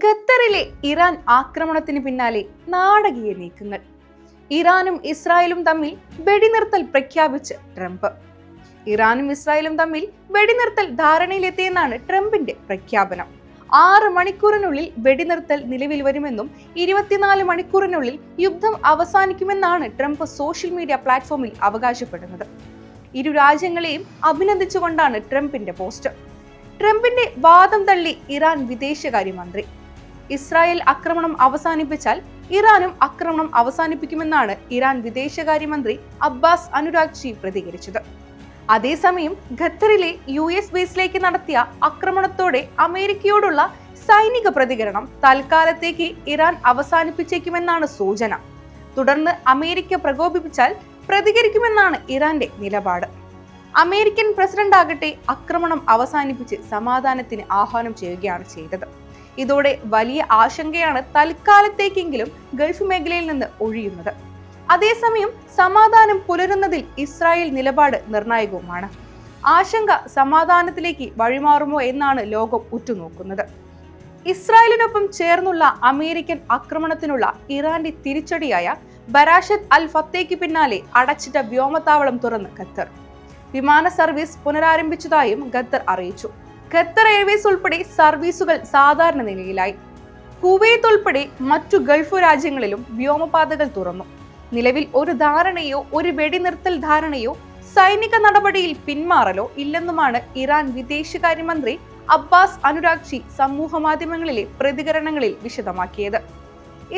ഖത്തറിലെ ഇറാൻ ആക്രമണത്തിന് പിന്നാലെ നാടകീയ നീക്കങ്ങൾ. ഇറാനും ഇസ്രായേലും തമ്മിൽ വെടിനിർത്തൽ പ്രഖ്യാപിച്ച് ട്രംപ്. ഇറാനും ഇസ്രായേലും തമ്മിൽ വെടിനിർത്തൽ ധാരണയിലെത്തിയെന്നാണ് ട്രംപിന്റെ പ്രഖ്യാപനം. ആറ് മണിക്കൂറിനുള്ളിൽ വെടിനിർത്തൽ നിലവിൽ വരുമെന്നും ഇരുപത്തിനാല് മണിക്കൂറിനുള്ളിൽ യുദ്ധം അവസാനിക്കുമെന്നാണ് ട്രംപ് സോഷ്യൽ മീഡിയ പ്ലാറ്റ്ഫോമിൽ അവകാശപ്പെടുന്നത്. ഇരു രാജ്യങ്ങളെയും അഭിനന്ദിച്ചുകൊണ്ടാണ് ട്രംപിന്റെ പോസ്റ്റ് ട്രംപിന്റെ വാദം തള്ളി ഇറാൻ വിദേശകാര്യമന്ത്രി. ഇസ്രായേൽ ആക്രമണം അവസാനിപ്പിച്ചാൽ ഇറാനും ആക്രമണം അവസാനിപ്പിക്കുമെന്നാണ് ഇറാൻ വിദേശകാര്യമന്ത്രി അബ്ബാസ് അനുരാഗ്ജി പ്രതികരിച്ചത്. അതേസമയം ഖത്തറിലെ യു എസ് ബേസിലേക്ക് നടത്തിയ ആക്രമണത്തോടെ അമേരിക്കയോടുള്ള സൈനിക പ്രതികരണം തൽക്കാലത്തേക്ക് ഇറാൻ അവസാനിപ്പിച്ചേക്കുമെന്നാണ് സൂചന. തുടർന്ന് അമേരിക്ക പ്രകോപിപ്പിച്ചാൽ പ്രതികരിക്കുമെന്നാണ് ഇറാന്റെ നിലപാട്. അമേരിക്കൻ പ്രസിഡന്റ് ആകട്ടെ ആക്രമണം അവസാനിപ്പിച്ച് സമാധാനത്തിന് ആഹ്വാനം ചെയ്യുകയാണ് ചെയ്തത്. ഇതോടെ വലിയ ആശങ്കയാണ് തൽക്കാലത്തേക്കെങ്കിലും ഗൾഫ് മേഖലയിൽ നിന്ന് ഒഴിയുന്നത്. അതേസമയം സമാധാനം പുലരുന്നതിൽ ഇസ്രായേൽ നിലപാട് നിർണായകവുമാണ്. ആശങ്ക സമാധാനത്തിലേക്ക് വഴിമാറുമോ എന്നാണ് ലോകം ഉറ്റുനോക്കുന്നത്. ഇസ്രായേലിനൊപ്പം ചേർന്നുള്ള അമേരിക്കൻ ആക്രമണത്തിനുള്ള ഇറാന്റെ തിരിച്ചടിയായ ബരാഷത്ത് അൽ ഫത്തേക്ക് പിന്നാലെ അടച്ചിട്ട വ്യോമത്താവളം തുറന്ന് ഖത്തർ. വിമാന സർവീസ് പുനരാരംഭിച്ചതായും ഖത്തർ അറിയിച്ചു. ഖത്തർ എയർവേസ് ഉൾപ്പെടെ സർവീസുകൾ സാധാരണ നിലയിലായി. കുവൈത്ത് ഉൾപ്പെടെ മറ്റു ഗൾഫ് രാജ്യങ്ങളിലും വ്യോമപാതകൾ തുറന്നു. നിലവിൽ ഒരു ധാരണയോ ഒരു വെടിനിർത്തൽ ധാരണയോ സൈനിക നടപടിയിൽ പിന്മാറലോ ഇല്ലെന്നുമാണ് ഇറാൻ വിദേശകാര്യമന്ത്രി അബ്ബാസ് അനുരാഗ്ചി സമൂഹ മാധ്യമങ്ങളിലെ പ്രതികരണങ്ങളിൽ വിശദമാക്കിയത്.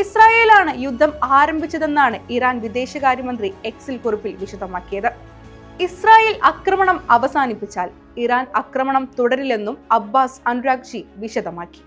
ഇസ്രായേലാണ് യുദ്ധം ആരംഭിച്ചതെന്നാണ് ഇറാൻ വിദേശകാര്യമന്ത്രി എക്സിൽ കുറിപ്പിൽ വിശദമാക്കിയത്. ഇസ്രായേൽ ആക്രമണം അവസാനിപ്പിച്ചാൽ ഇറാൻ ആക്രമണം തുടരില്ലെന്നും അബ്ബാസ് അനുരാഗ്ജി വിശദമാക്കി.